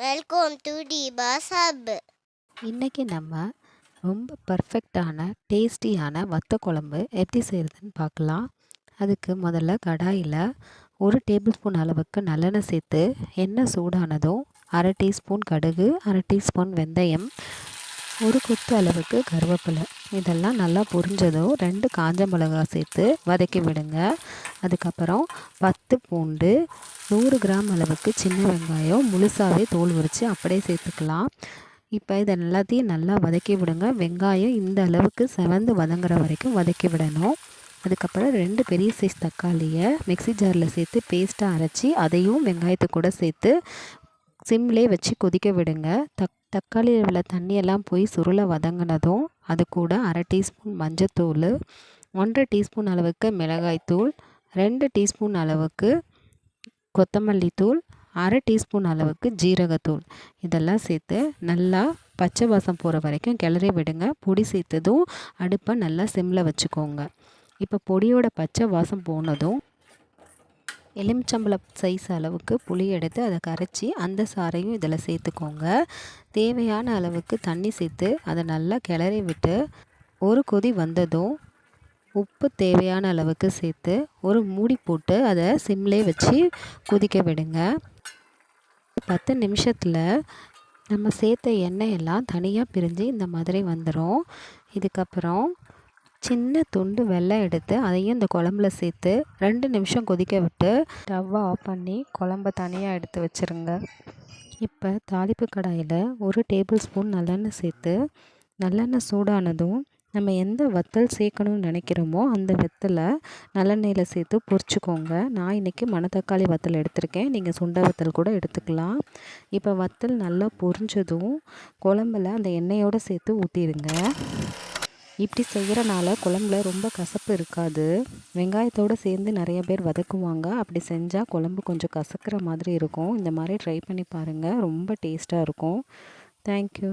Welcome to டிபாஸ் hub இன்றைக்கி நம்ம ரொம்ப பர்ஃபெக்டான டேஸ்டியான வத்த குழம்பு எப்படி செய்கிறதுன்னு பார்க்கலாம். அதுக்கு முதல்ல கடாயில் ஒரு டேபிள் ஸ்பூன் அளவுக்கு நல்லெண்ணெய் சேர்த்து எண்ணெய் சூடானதும் அரை டீஸ்பூன் கடுகு அரை டீஸ்பூன் வெந்தயம் ஒரு கொத்து அளவுக்கு கருவேப்பிலை. இதெல்லாம் நல்லா பொரிஞ்சதும் ரெண்டு காஞ்ச மிளகா சேர்த்து வதக்கி விடுங்க. அதுக்கப்புறம் பத்து பூண்டு நூறு கிராம் அளவுக்கு சின்ன வெங்காயம் முழுசாகவே தோல் உரித்து அப்படியே சேர்த்துக்கலாம். இப்போ இதை எல்லாத்தையும் நல்லா வதக்கி விடுங்க. வெங்காயம் இந்த அளவுக்கு செவந்து வதங்குற வரைக்கும் வதக்கி விடணும். அதுக்கப்புறம் ரெண்டு பெரிய சைஸ் தக்காளியை மிக்சி ஜாரில் சேர்த்து பேஸ்ட்டாக அரைச்சி அதையும் வெங்காயத்தை கூட சேர்த்து சிம்லே வச்சு கொதிக்க விடுங்க. தக் தக்காளியில் உள்ள தண்ணியெல்லாம் போய் சுருளை வதங்கினதும் அது கூட அரை டீஸ்பூன் மஞ்சத்தூள் ஒன்றரை டீஸ்பூன் அளவுக்கு மிளகாய்த்தூள் ரெண்டு டீஸ்பூன் அளவுக்கு கொத்தமல்லி தூள் அரை டீஸ்பூன் அளவுக்கு ஜீரகத்தூள் இதெல்லாம் சேர்த்து நல்லா பச்சை வாசம் போகிற வரைக்கும் கிளறி விடுங்க. பொடி சேர்த்ததும் அடுப்பை நல்லா சிம்மில் வச்சுக்கோங்க. இப்போ பொடியோட பச்சை வாசம் போனதும் எலுமிச்சம்பழம் சைஸ் அளவுக்கு புளி எடுத்து அதை கரைச்சி அந்த சாறையும் இதில் சேர்த்துக்கோங்க. தேவையான அளவுக்கு தண்ணி சேர்த்து அதை நல்லா கிளறி விட்டு ஒரு கொதி வந்ததும் உப்பு தேவையான அளவுக்கு சேர்த்து ஒரு மூடி போட்டு அதை சிம்லே வச்சு கொதிக்க விடுங்க. பத்து நிமிஷத்தில் நம்ம சேர்த்த எண்ணெய் எல்லாம் தனியாக பிரிஞ்சு இந்த மாதிரி வந்துடும் இதுக்கப்புறம் சின்ன துண்டு வெள்ளை எடுத்து அதையும் இந்த குழம்புல சேர்த்து ரெண்டு நிமிஷம் கொதிக்க விட்டு ஸ்டவ்வை ஆஃப் பண்ணி குழம்ப தனியாக எடுத்து வச்சுருங்க. இப்போ தாளிப்பு கடாயில் ஒரு டேபிள் ஸ்பூன் நல்லெண்ணெய் சேர்த்து நல்லெண்ணெய் சூடானதும் நம்ம எந்த வத்தல் சேர்க்கணும்னு நினைக்கிறோமோ அந்த வத்தலை நல்லெண்ணெயில் சேர்த்து பொரிச்சுக்கோங்க. நான் இன்றைக்கி மணத்தக்காளி வத்தல் எடுத்திருக்கேன். நீங்கள் சுண்ட வத்தல் கூட எடுத்துக்கலாம். இப்போ வத்தல் நல்லா பொரிஞ்சதும் குழம்புல அந்த எண்ணெயோடு சேர்த்து ஊற்றிடுங்க இப்படி செய்கிறனால குழம்புல ரொம்ப கசப்பு இருக்காது. வெங்காயத்தோடு சேர்ந்து நிறைய பேர் வதக்குவாங்க. அப்படி செஞ்சால் குழம்பு கொஞ்சம் கசக்கிற மாதிரி இருக்கும். இந்த மாதிரி ட்ரை பண்ணி பாருங்கள் ரொம்ப டேஸ்ட்டாக இருக்கும். தேங்க்யூ